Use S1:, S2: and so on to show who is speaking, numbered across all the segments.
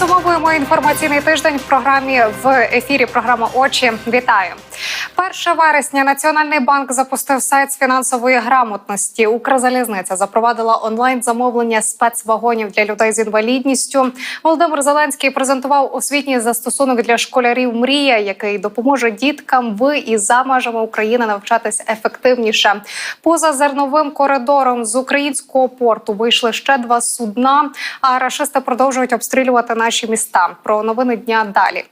S1: Підсумовуємо інформаційний тиждень в програмі в ефірі. Програма очі. Вітаю. 1 вересня Національний банк запустив сайт з фінансової грамотності. Укрзалізниця запровадила онлайн замовлення спецвагонів для людей з інвалідністю. Володимир Зеленський презентував освітній застосунок для школярів Мрія, який допоможе діткам в і за межами України навчатись ефективніше. Поза зерновим коридором з українського порту вийшли ще два судна. А рашисти продовжують обстрілювати наші міста. Про новини дня далі.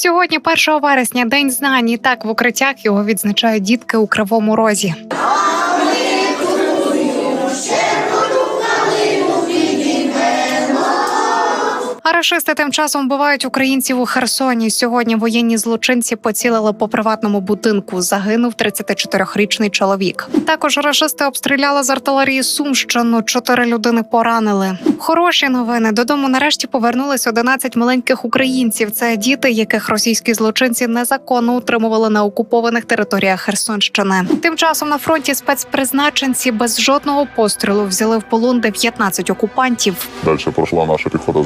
S1: Сьогодні, 1 вересня, день знань. І так в укриттях його відзначають дітки у кривому розі. А рашисти тим часом вбивають українців у Херсоні. Сьогодні воєнні злочинці поцілили по приватному будинку. Загинув 34-річний чоловік. Також рашисти обстріляли з артилерії Сумщину. Чотири людини поранили. Хороші новини. Додому нарешті повернулись 11 маленьких українців. Це діти, яких російські злочинці незаконно утримували на окупованих територіях Херсонщини. Тим часом на фронті спецпризначенці без жодного пострілу взяли в полон 19 окупантів.
S2: Далі пройшла наша піхота,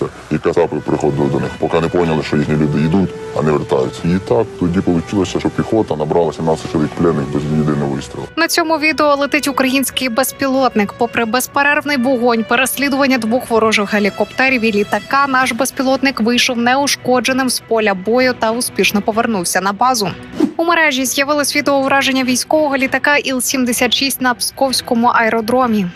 S2: закріпилася, і кацапи приходили до них, поки не поняли, що їхні люди йдуть, а не вертаються. І так тоді вийшло, що піхота набрала 17 чоловік пленних без єдиного вистрілу.
S1: На цьому відео летить український безпілотник. Попри безперервний вогонь, переслідування двох ворожих гелікоптерів і літака, наш безпілотник вийшов неушкодженим з поля бою та успішно повернувся на базу. У мережі з'явилось відео враження військового літака Іл-76 на Псковському аеродромі.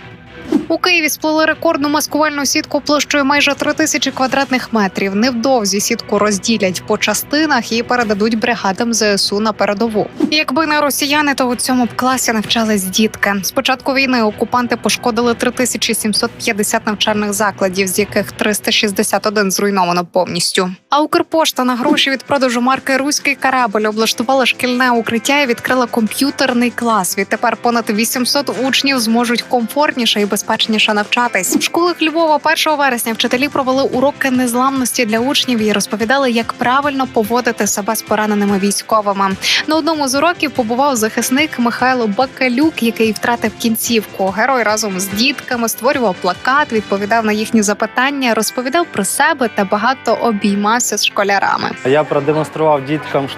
S1: У Києві сплели рекордну маскувальну сітку площею майже три тисячі квадратних метрів. Невдовзі сітку розділять по частинах і передадуть бригадам ЗСУ на передову. Якби не росіяни, то у цьому б класі навчались дітки. З початку війни окупанти пошкодили 3750 навчальних закладів, з яких 361 зруйновано повністю. А Укрпошта на гроші від продажу марки Руський корабль облаштувала шкільне укриття і відкрила комп'ютерний клас. Відтепер понад 800 учнів зможуть комфортніше і безпечніше навчатись. В школах Львова 1 вересня вчителі провели уроки незламності для учнів і розповідали, як правильно поводити себе з пораненими військовими. На одному з уроків побував захисник Михайло Бакалюк, який втратив кінцівку. Герой разом з дітками створював плакат, відповідав на їхні запитання, розповідав про себе та багато обіймався з школярами.
S3: Я продемонстрував діткам,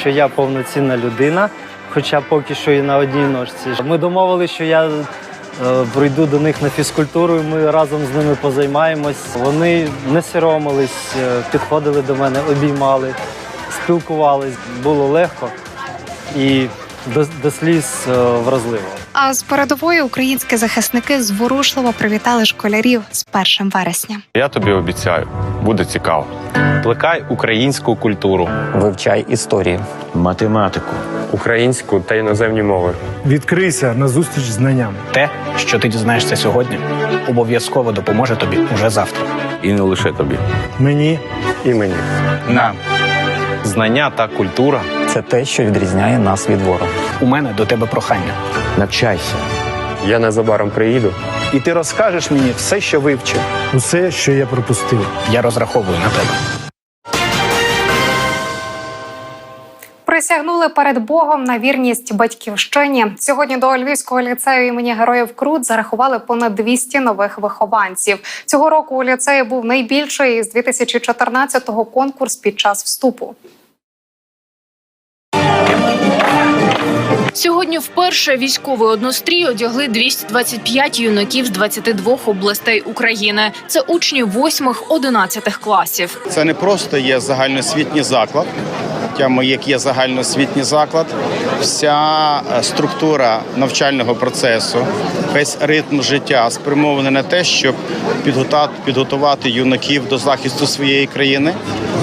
S3: що, я повноцінна людина, хоча поки що і на одній ножці. Ми домовилися, що я прийду до них на фізкультуру, і ми разом з ними позаймаємось. Вони не соромились, е, підходили до мене, обіймали, спілкувались. Було легко і до, до сліз е, вразливо.
S1: А з передової українські захисники зворушливо привітали школярів з 1 вересня.
S4: Я тобі обіцяю, буде цікаво. Плекай українську культуру.
S5: Вивчай історію.
S6: математику,
S7: українську та іноземні мови.
S8: Відкрийся на зустріч знанням.
S9: Те, що ти дізнаєшся сьогодні, обов'язково допоможе тобі уже завтра.
S6: і не лише тобі.
S8: Мені
S7: І мені.
S9: Нам
S4: Знання та культура
S5: Це те, що відрізняє нас від ворога.
S9: у мене до тебе прохання.
S6: Навчайся.
S7: Я незабаром приїду.
S9: І ти розкажеш мені все, що вивчив.
S8: усе, що я пропустив.
S9: Я розраховую на тебе.
S1: Присягнули перед Богом на вірність батьківщині. Сьогодні до Львівського ліцею імені Героїв Крут зарахували понад 200 нових вихованців. Цього року у ліцеї був найбільший з 2014-го конкурс під час вступу.
S10: Сьогодні вперше військовий однострій одягли 225 юнаків з 22 областей України. Це учні 8-11 класів.
S11: Це не просто є загальноосвітній заклад, тямо як є загальноосвітній заклад. Вся е, структура навчального процесу, весь ритм життя спрямований на те, щоб підготувати юнаків до захисту своєї країни,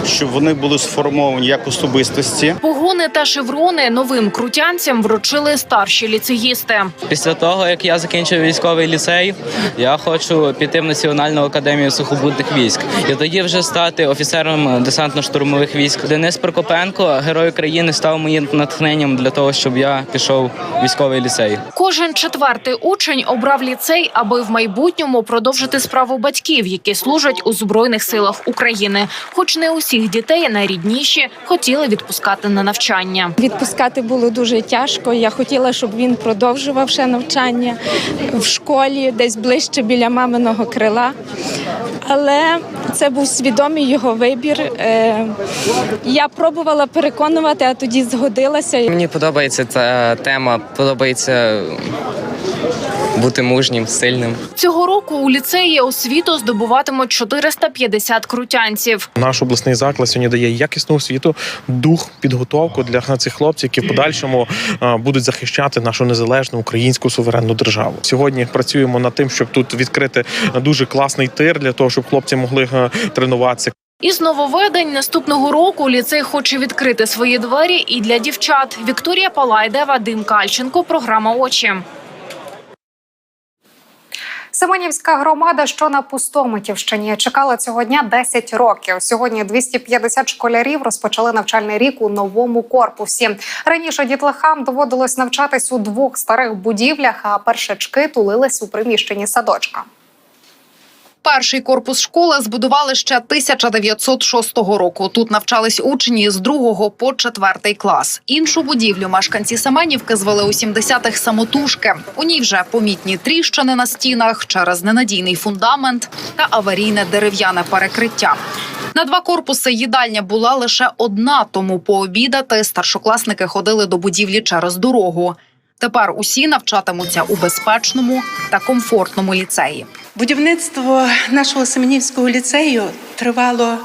S11: щоб вони були сформовані як особистості.
S10: Погони та шеврони новим крутянцям вручили старші ліцеїсти.
S12: Після того, як я закінчив військовий ліцей, я хочу піти в Національну академію сухопутних військ і тоді вже стати офіцером десантно-штурмових військ. Денис Прокопенко, герой країни, став моїм натхненням для того, щоб я пішов в військовий ліцей.
S10: Кожен четвертий учень обрав ліцей, аби в майбутньому продовжити справу батьків, які служать у збройних силах України. Хоч не усі Усіх дітей найрідніші хотіли відпускати на навчання.
S13: Відпускати було дуже тяжко. Я хотіла, щоб він продовжував ще навчання в школі, десь ближче біля маминого крила. Але це був свідомий його вибір. Е, Я пробувала переконувати, а тоді згодилася.
S14: Мені подобається ця тема, подобається бути мужнім, сильним.
S10: Цього року у ліцеї освіту здобуватимуть 450 крутянців.
S15: Наш обласний заклад сьогодні дає якісну освіту, дух, підготовку для цих хлопців, які в подальшому е, будуть захищати нашу незалежну українську суверенну державу. Сьогодні працюємо над тим, щоб тут відкрити дуже класний тир для того, щоб хлопці могли е, тренуватися.
S10: Із нововведень наступного року ліцей хоче відкрити свої двері і для дівчат. Вікторія Палайде, Вадим Кальченко. Програма очі.
S11: Семенівська громада, що на Пустомитівщині, чекала цього дня 10 років. Сьогодні 250 школярів розпочали навчальний рік у новому корпусі. Раніше дітлахам доводилось навчатись у двох старих будівлях, а першачки тулились у приміщенні садочка. Перший корпус школи збудували ще 1906 року. Тут навчались учні з другого по четвертий клас. Іншу будівлю мешканці Семенівки звели у 70-х самотужки. У ній вже помітні тріщини на стінах через ненадійний фундамент та аварійне дерев'яне перекриття. На два корпуси їдальня була лише одна, тому пообідати старшокласники ходили до будівлі через дорогу. Тепер усі навчатимуться у безпечному та комфортному ліцеї.
S13: Будівництво нашого Семенівського ліцею тривало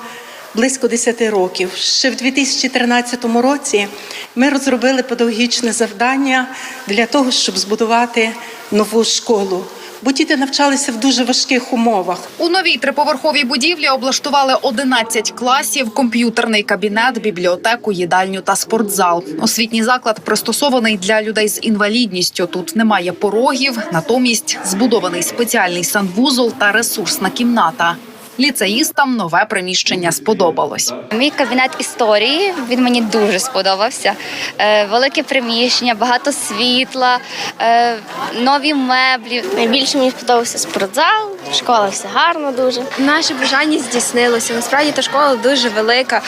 S13: близько 10 років. Ще в 2013 році ми розробили педагогічне завдання для того, щоб збудувати нову школу. Бо діти навчалися в дуже важких умовах.
S11: У новій триповерховій будівлі облаштували 11 класів, комп'ютерний кабінет, бібліотеку, їдальню та спортзал. Освітній заклад пристосований для людей з інвалідністю. Тут немає порогів, натомість збудований спеціальний санвузол та ресурсна кімната. Ліцеїстам нове приміщення сподобалось.
S13: Мій кабінет історії він мені дуже сподобався. Е, велике приміщення, багато світла, е, нові меблі.
S16: Найбільше мені сподобався спортзал, школа все гарно дуже. Наше бажання здійснилося. Насправді та школа дуже велика.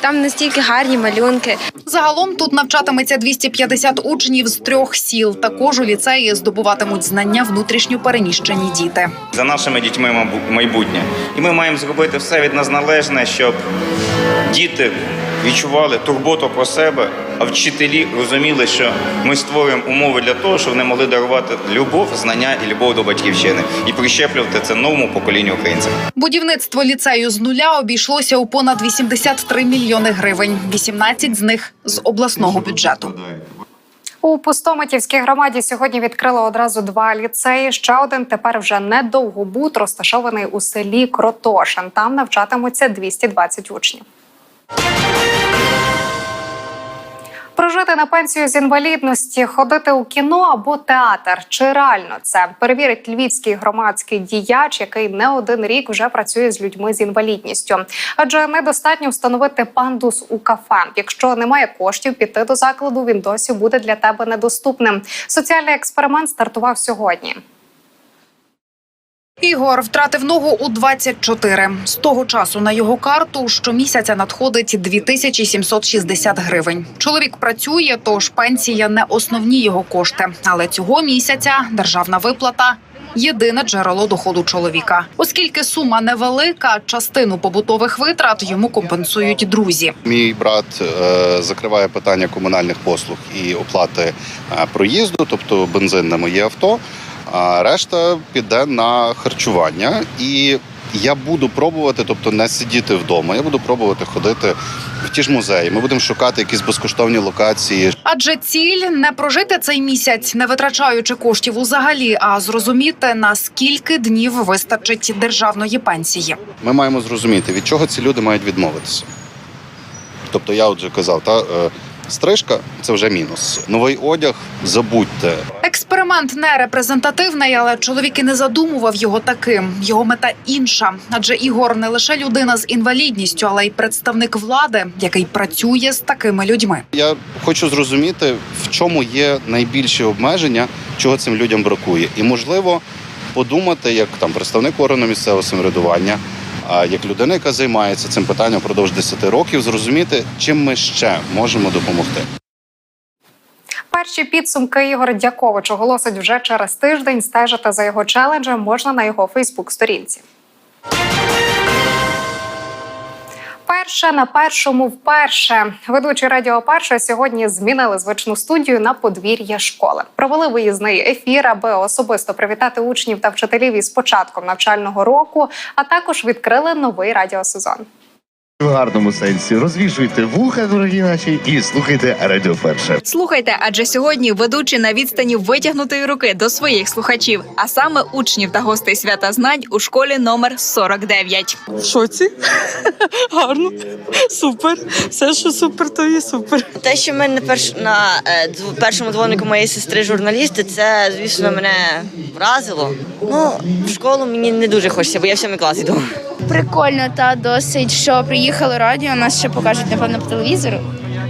S16: Там настільки гарні малюнки.
S11: Загалом тут навчатиметься 250 учнів з трьох сіл. Також у ліцеї здобуватимуть знання внутрішньо переміщені діти.
S17: За нашими дітьми майбутнє. І ми маємо зробити все від нас належне, щоб діти відчували турботу про себе, а вчителі розуміли, що ми створюємо умови для того, щоб вони могли дарувати любов, знання і любов до батьківщини і прищеплювати це новому поколінню українців.
S11: Будівництво ліцею з нуля обійшлося у понад 83 мільйони гривень. 18 з них з обласного бюджету. У Пустомитівській громаді сьогодні відкрили одразу два ліцеї. Ще один тепер вже недовгобут, розташований у селі Кротошин. Там навчатимуться 220 учнів. Прожити на пенсію з інвалідності, ходити у кіно або театр. Чи реально це перевірить львівський громадський діяч, який не один рік вже працює з людьми з інвалідністю. Адже недостатньо встановити пандус у кафе. Якщо немає коштів піти до закладу, він досі буде для тебе недоступним. Соціальний експеримент стартував сьогодні. Ігор втратив ногу у 24. З того часу на його карту щомісяця надходить 2760 гривень. Чоловік працює, тож пенсія не основні його кошти. Але цього місяця державна виплата. Єдине джерело доходу чоловіка, оскільки сума невелика, частину побутових витрат йому компенсують друзі.
S2: Мій брат е, закриває питання комунальних послуг і оплати е, проїзду, тобто бензин на моє авто. А решта піде на харчування. І я буду пробувати, тобто не сидіти вдома. Я буду пробувати ходити в ті ж музеї. Ми будемо шукати якісь безкоштовні локації,
S11: Адже ціль не прожити цей місяць, не витрачаючи коштів узагалі, а зрозуміти на скільки днів вистачить державної пенсії.
S2: Ми маємо зрозуміти, від чого ці люди мають відмовитися. Тобто, я вже казав, та е, стрижка це вже мінус. Новий одяг забудьте.
S11: Експеримент не репрезентативний, але чоловік і не задумував його таким. Його мета інша. Адже Ігор не лише людина з інвалідністю, але й представник влади, який працює з такими людьми.
S2: Я хочу зрозуміти, в чому є найбільші обмеження, чого цим людям бракує, і можливо подумати, як там представник органу місцевого самоврядування як людина, яка займається цим питанням впродовж 10 років, зрозуміти, чим ми ще можемо допомогти.
S1: Перші підсумки Ігор Дякович оголосить вже через тиждень. Стежити за його челенджем можна на його Фейсбук-сторінці. Перше на першому вперше ведучі радіо перше сьогодні змінили звичну студію на подвір'я школи. Провели виїзний ефір, аби особисто привітати учнів та вчителів із початком навчального року, а також відкрили новий радіосезон.
S18: В гарному сенсі розвішуйте вуха, дорогі наші, і слухайте радіо перше.
S19: Слухайте, адже сьогодні ведучі на відстані витягнутої руки до своїх слухачів, а саме учнів та гостей свята знань у школі номер 49.
S20: В шоці? Гарно, супер. Все, що супер, то і супер.
S21: Те, що ми на перш на е, першому дзвонику моєї сестри журналісти, це звісно мене вразило. Ну, в школу мені не дуже хочеться, бо я в сьомий клас іду.
S22: Прикольно та досить, що приїхало радіо. Нас ще покажуть напевно по телевізору.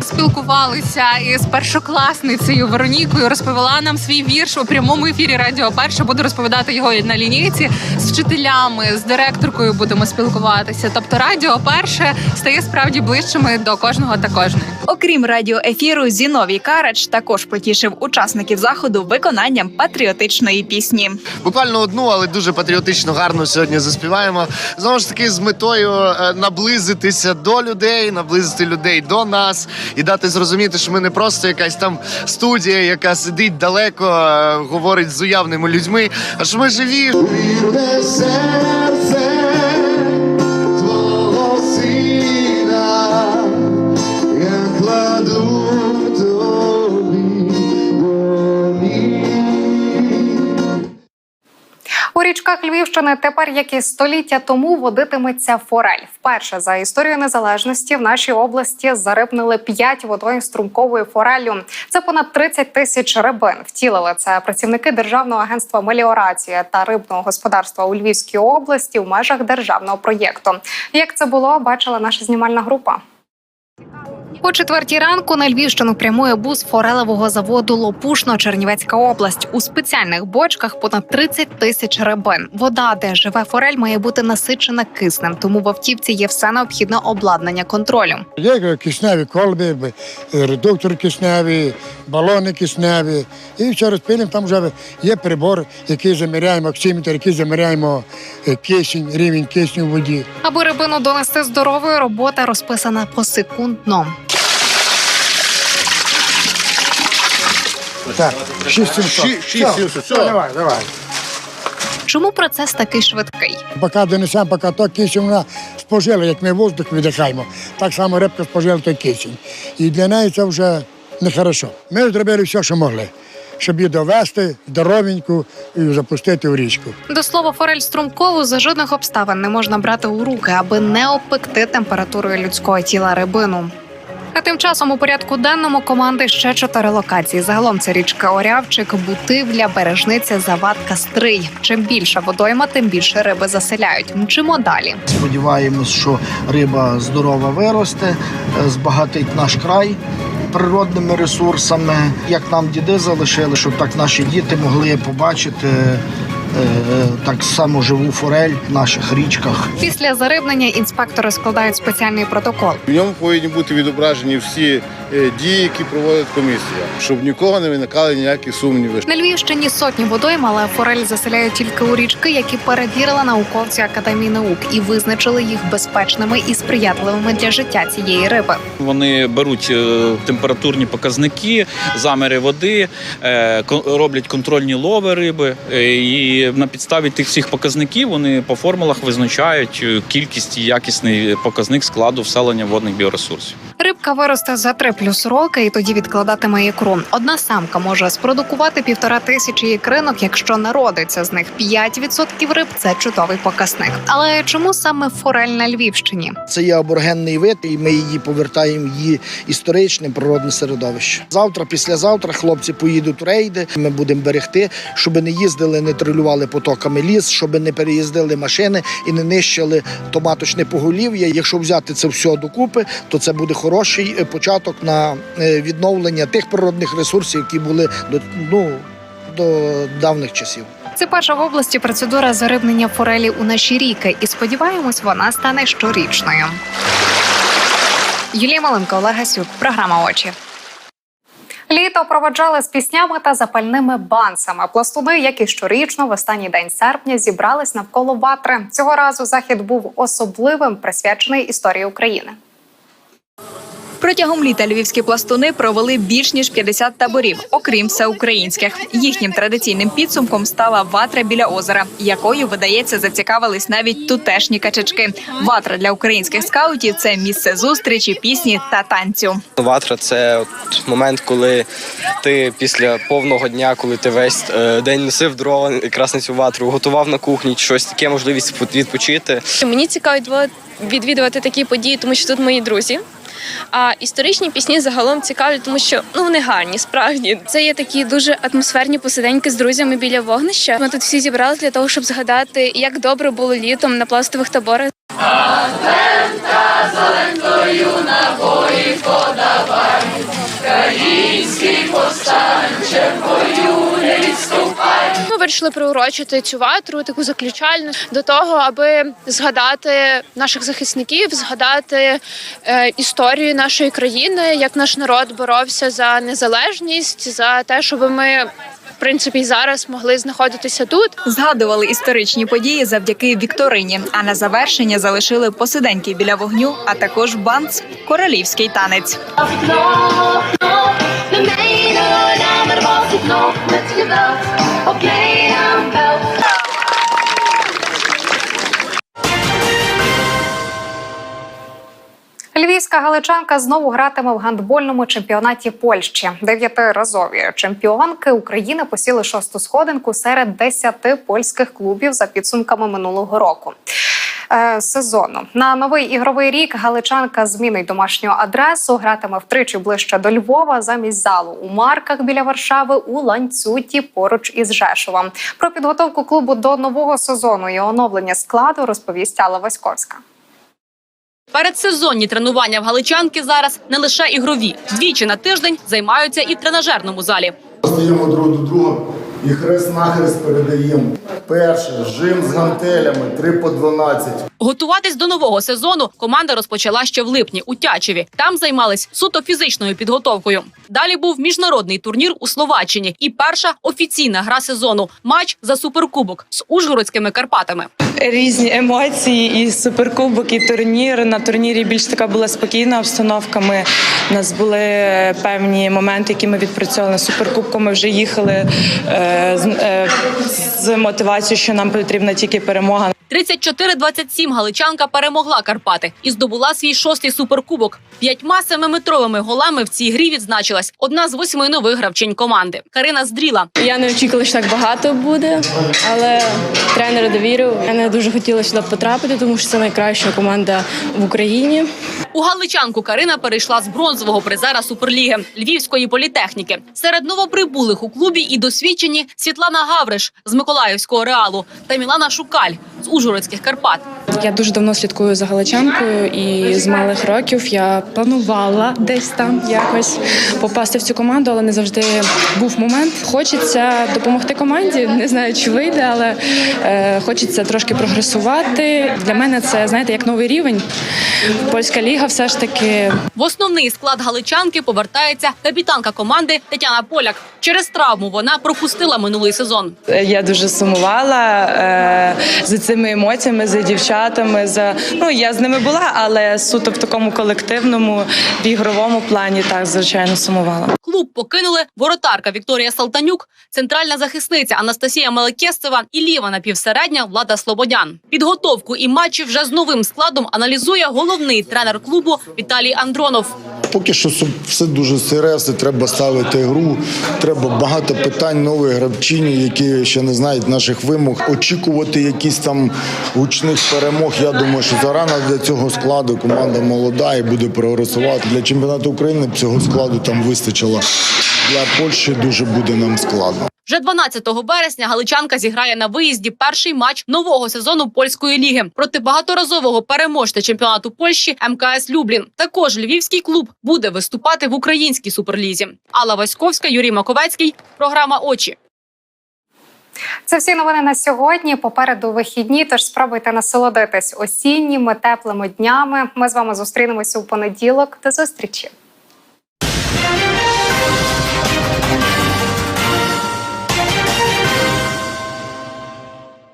S20: Спілкувалися із першокласницею Веронікою, розповіла нам свій вірш у прямому ефірі Радіо Перше. Буду розповідати його на лінійці з вчителями, з директоркою будемо спілкуватися. Тобто, Радіо Перше стає справді ближчими до кожного та кожної.
S19: Окрім радіоефіру, Зіновій Карач також потішив учасників заходу виконанням патріотичної пісні.
S18: Буквально одну, але дуже патріотично гарно сьогодні заспіваємо. Знову ж таки, з метою е, наблизитися до людей, наблизити людей до нас і дати зрозуміти, що ми не просто якась там студія, яка сидить далеко, е, говорить з уявними людьми, а що ми живі. Твого
S1: У річках Львівщини тепер, як і століття тому, водитиметься форель. Вперше за історію незалежності в нашій області зарибнили 5 водойм струмковою фореллю. Це понад 30 тисяч рибин. Втілили це працівники Державного агентства меліорація та рибного господарства у Львівській області в межах державного проєкту. Як це було, бачила наша знімальна група. О четвертій ранку на Львівщину прямує бус форелевого заводу Лопушно, Чернівецька область. У спеціальних бочках понад 30 тисяч рибин. Вода, де живе форель, має бути насичена киснем, тому в автівці є все необхідне обладнання контролю.
S8: Є кисневі колби, редуктор кисневий, балони кисневі. І через пилим там вже є прибор, який заміряємо, оксиметр, який заміряємо е, кисень, рівень кисню в воді.
S1: Аби рибину донести здоровою, робота розписана посекундно.
S8: Так, 6700.
S18: 6700,
S8: Все, Давай, давай.
S1: Чому процес такий швидкий?
S8: Поки донесемо, поки то кисень вона спожила, як ми воздух видихаємо, так само рибка спожила той кисень. І для неї це вже нехорошо. Ми зробили все, що могли, щоб її довести здоровеньку і запустити в річку.
S1: До слова, форель струмкову за жодних обставин не можна брати у руки, аби не опекти температурою людського тіла рибину. А тим часом у порядку денному команди ще чотири локації. Загалом це річка Орявчик, Бутивля, Бережниця, Завадка, Стрий. Чим більша водойма, тим більше риби заселяють. Мчимо далі.
S23: Сподіваємось, що риба здорова виросте, е, збагатить наш край природними ресурсами. Як нам діди залишили, щоб так наші діти могли побачити так само живу форель в наших річках.
S1: Після зарибнення інспектори складають спеціальний протокол.
S24: В ньому повинні бути відображені всі е, дії, які проводить комісія, щоб нікого не виникали ніякі сумніви.
S1: На Львівщині сотні водойм, але форель заселяють тільки у річки, які перевірили науковці Академії наук і визначили їх безпечними і сприятливими для життя цієї риби.
S25: Вони беруть е, температурні показники, заміри води, е, роблять контрольні лови риби, е, і на підставі тих всіх показників вони по формулах визначають е, кількість і якісний показник складу вселення водних біоресурсів.
S1: Рибка виросте за 3 плюс роки і тоді відкладатиме ікру. Одна самка може спродукувати півтора тисячі ікринок, якщо народиться з них 5% риб. Це чудовий показник. Але чому саме форель на Львівщині?
S23: Це є аборигенний вид, і ми її повертаємо її історичне природне середовище. Завтра, післязавтра хлопці поїдуть в рейди. Ми будемо берегти, щоб не їздили, не трилювали потоками ліс, щоб не переїздили машини і не нищили томаточне поголів'я. Якщо взяти це все докупи, то це буде хороший е, початок на е, відновлення тих природних ресурсів, які були до ну до давних часів.
S1: Це перша в області процедура зарибнення форелі у наші ріки, і сподіваємось, вона стане щорічною. Юлія Маленко, Олег Гасюк, програма очі. Літо проводжали з піснями та запальними бансами. Пластуни, як і щорічно, в останній день серпня зібрались навколо ватри. Цього разу захід був особливим, присвячений історії України.
S19: Протягом літа львівські пластуни провели більш ніж 50 таборів, окрім всеукраїнських. Їхнім традиційним підсумком стала ватра біля озера, якою видається зацікавились навіть тутешні качачки. Ватра для українських скаутів це місце зустрічі, пісні та танцю.
S26: Ватра це от момент, коли ти після повного дня, коли ти весь е, день носив дрова, якраз на цю ватру, готував на кухні, щось таке, можливість відпочити.
S16: Мені цікаво відвідувати такі події, тому що тут мої друзі. А історичні пісні загалом цікаві, тому що ну вони гарні, справді. Це є такі дуже атмосферні посиденьки з друзями біля вогнища. Ми тут всі зібралися для того, щоб згадати, як добре було літом на пластових таборах. Ми вирішили приурочити цю ватру, таку заключальну, до того, аби згадати наших захисників, згадати е, історію нашої країни, як наш народ боровся за незалежність, за те, щоб ми. В принципі, зараз могли знаходитися тут.
S19: Згадували історичні події завдяки вікторині. А на завершення залишили посиденьки біля вогню, а також банц королівський танець.
S1: Львівська галичанка знову гратиме в гандбольному чемпіонаті Польщі. Дев'ятиразові чемпіонки України посіли шосту сходинку серед десяти польських клубів за підсумками минулого року. Е, Сезону на новий ігровий рік галичанка змінить домашню адресу, гратиме втричі ближче до Львова замість залу у Марках біля Варшави у ланцюті поруч із Жешовом. Про підготовку клубу до нового сезону і оновлення складу розповість Алла Васьковська.
S27: Передсезонні тренування в галичанки зараз не лише ігрові. Двічі на тиждень займаються і в тренажерному залі.
S28: Стаємо друг до друга і хрест нахрест передаємо. Перше, жим з гантелями 3 по 12.
S27: Готуватись до нового сезону команда розпочала ще в липні у Тячеві. Там займались суто фізичною підготовкою. Далі був міжнародний турнір у Словаччині і перша офіційна гра сезону матч за суперкубок з Ужгородськими Карпатами.
S29: Різні емоції, і суперкубок, і турнір. На турнірі більш така була спокійна обстановка. Ми у нас були певні моменти, які ми відпрацьовували на суперкубку. Ми вже їхали е, з, е, з мотивацією, що нам потрібна тільки перемога.
S27: 34-27 галичанка перемогла Карпати і здобула свій шостий суперкубок. П'ятьма семиметровими голами в цій грі відзначилась одна з восьми нових гравчинь команди. Карина Здріла.
S30: Я не очікувала, що так багато буде, але тренер довірив. Я не дуже хотіла сюди потрапити, тому що це найкраща команда в Україні.
S27: У галичанку Карина перейшла з бронзового призера Суперліги Львівської політехніки. Серед новоприбулих у клубі і досвідчені Світлана Гавриш з Миколаївського реалу та Мілана Шукаль з Ужгородських Карпат.
S30: Я дуже давно слідкую за галичанкою, і з малих років я планувала десь там якось попасти в цю команду, але не завжди був момент. Хочеться допомогти команді. Не знаю, чи вийде, але е, хочеться трошки прогресувати. Для мене це знаєте як новий рівень. Польська ліга все ж таки
S27: В основний склад галичанки повертається капітанка команди Тетяна Поляк. Через травму вона пропустила минулий сезон.
S29: Я дуже сумувала е, за цими емоціями, за дівчатами. За ну я з ними була, але суто в такому колективному в ігровому плані так звичайно сумувала.
S27: Клуб покинули воротарка Вікторія Салтанюк, центральна захисниця Анастасія Мелекєстова і ліва напівсередня Влада Слободян. Підготовку і матчі вже з новим складом аналізує головний тренер клубу Віталій Андронов.
S28: Поки що все дуже серйозно, треба ставити гру. Треба багато питань нових гравчині, які ще не знають наших вимог. Очікувати якісь там гучних перемог. Я думаю, що зарано для цього складу команда молода і буде прогресувати. Для чемпіонату України цього складу там вистачило. Для Польщі дуже буде нам складно.
S27: Вже 12 березня галичанка зіграє на виїзді перший матч нового сезону польської ліги проти багаторазового переможця чемпіонату Польщі МКС Люблін. Також львівський клуб буде виступати в українській суперлізі. Алла Васьковська, Юрій Маковецький. Програма Очі.
S1: Це всі новини на сьогодні. Попереду вихідні, тож спробуйте насолодитись осінніми теплими днями. Ми з вами зустрінемося у понеділок. До зустрічі.